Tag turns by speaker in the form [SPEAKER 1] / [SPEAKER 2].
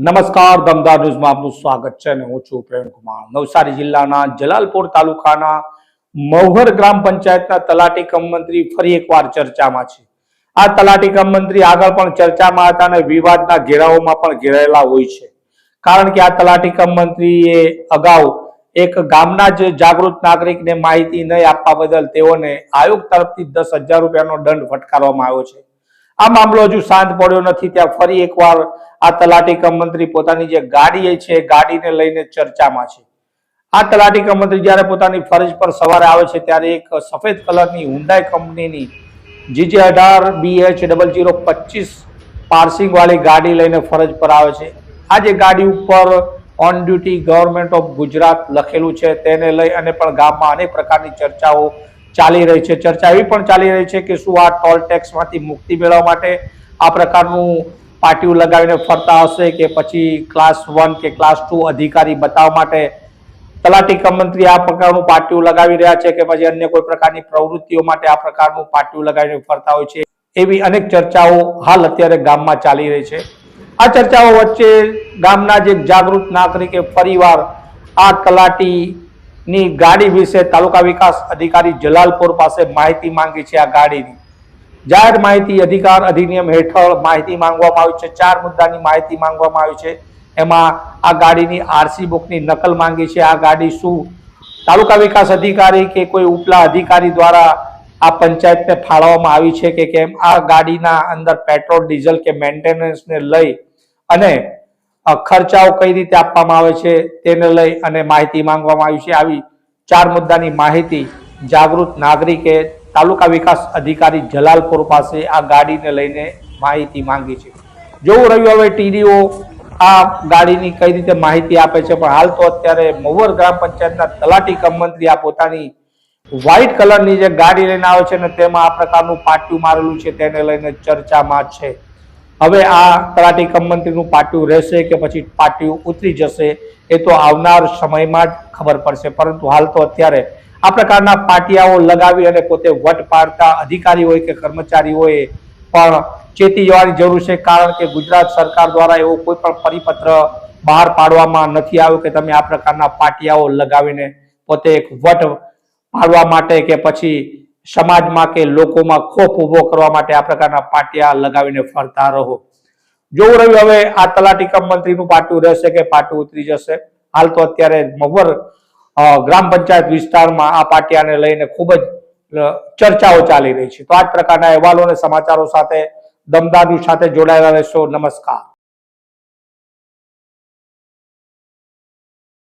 [SPEAKER 1] નમસ્કાર, દમદાર ન્યૂઝમાં આપનું સ્વાગત છે અને હું છું પ્રેમ નવસારી જિલ્લાના જલાલપુર તાલુકાના મહુર ગ્રામ પંચાયતના તલાટી કમ મંત્રી ફરી એકવાર ચર્ચામાં છે. આ તલાટી કમ મંત્રી આગળ પણ ચર્ચામાં હતા અને વિવાદના ઘેરાઓમાં પણ ઘેરાયેલા હોય છે. કારણ કે આ તલાટી કમ મંત્રીએ અગાઉ એક ગામના જ જાગૃત નાગરિકને માહિતી નહીં આપવા બદલ તેઓને આયોગ તરફથી દસ હજાર રૂપિયાનો દંડ ફટકારવામાં આવ્યો છે. આ મામલો હજુ શાંત પડ્યો નથી. ત્યાં ફરી એકવાર આ તલાટી કમ મંત્રી પોતાની જે ગાડી છે ગાડીને લઈને ચર્ચામાં છે. આ તલાટી કમ મંત્રી જ્યારે પોતાની ફરજ પર સવારે આવે છે, ત્યારે એક સફેદ કલરની હુંડાઈ કંપનીની જીજે અઢાર બીએચ ડબલ જીરો પચીસ પાર્સિંગ વાળી ગાડી લઈને ફરજ પર આવે છે. આ જે ગાડી ઉપર on duty government of Gujarat લખેલું છે, તેને લઈ અને પણ ગામમાં અનેક પ્રકારની ચર્ચાઓ ચાલી રહી છે. ચર્ચા એવી પણ ચાલી રહી છે કે શું આ ટોલ ટેક્સમાંથી મુક્તિ મેળવવા માટે આ પ્રકારનું પાટિયું લગાવીને ફરતા હશે કે પછી ક્લાસ વન કે ક્લાસ ટુ અધિકારી બતાવવા માટે તલાટી કમંત્રી આ પ્રકારનું પાટિયું લગાવી રહ્યા છે કે પછી અન્ય કોઈ પ્રકારની પ્રવૃત્તિઓ માટે આ પ્રકારનું પાટિયું લગાવીને ફરતા હોય છે એવી અનેક ચર્ચાઓ હાલ અત્યારે ગામમાં ચાલી રહી છે. આ ચર્ચાઓ વચ્ચે ગામના જે જાગૃત નાગરિકે ફરીવાર આ તલાટીની ગાડી વિશે તાલુકા વિકાસ અધિકારી જલાલપુર પાસે માહિતી માંગી છે આ ગાડીની. જાહેર માહિતી અધિકાર અધિનિયમ હેઠળ માહિતી માંગવામાં આવી છે. ચાર મુદ્દાની માહિતી માંગવામાં આવી છે. એમાં આ ગાડીની આરસી બુકની નકલ માંગી છે. આ ગાડી શું? તાલુકા વિકાસ અધિકારી કે કોઈ ઉપલા અધિકારી દ્વારા આ પંચાયતને ફાળવવામાં આવી છે કે કેમ? આ ગાડીના અંદર પેટ્રોલ, ડીઝલ કે મેન્ટેનન્સને લઈ અને ખર્ચાઓ કઈ રીતે આપવામાં આવે છે તેને લઈ અને માહિતી માંગવામાં આવી છે. આવી ચાર મુદ્દાની માહિતી જાગૃત નાગરિકે તાલુકા વિકાસ અધિકારી જલાલપુર પાસે આ ગાડીને લઈને માહિતી માંગી છે. જોવું રહ્યું હવે ટીડીઓ આ ગાડીની કઈ રીતે માહિતી આપે છે, પણ હાલ તો અત્યારે મહુવર ગ્રામ પંચાયતના તલાટી કમ આ પોતાની વ્હાઇટ કલરની જે ગાડી લઈને આવે છે ને તેમાં આ પ્રકારનું પાટિયું મારેલું છે તેને લઈને ચર્ચામાં છે. હવે આ તલાટી કમમંત્રીનું પાટિયું રહેશે કે પછી પાટિયું ઉતરી જશે એ તો આવનાર સમયમાં જ ખબર પડશે. પરંતુ હાલ તો અત્યારે આ પ્રકારના પાટિયાઓ લગાવી અને પોતે વટ પાડતા અધિકારી હોય કે કર્મચારી હોય પણ ચેતી જવાની જરૂર છે. કારણ કે ગુજરાત સરકાર દ્વારા એવો કોઈ પણ પરિપત્ર બહાર પાડવામાં નથી આવ્યો કે તમે આ પ્રકારના પાટિયાઓ લગાવીને પોતે એક વટ પાડવા માટે કે પછી સમાજમાં કે લોકોમાં ખોફ ઊભો કરવા માટે આ પ્રકારના પાટિયા લગાવીને ફરતા રહો. જોવું રહ્યું, હવે આ તલાટી કમ મંત્રીનું પાટું રહેશે કે પાટું ઉતરી જશે? હાલ તો અત્યારે મવર ગ્રામ પંચાયત વિસ્તારમાં આ પાટિયાને લઈને ખૂબ જ ચર્ચાઓ ચાલી રહી છે. તો આ જ પ્રકારના અહેવાલો અને સમાચારો સાથે દમદાર સાથે જોડાયેલા રહેશો. નમસ્કાર.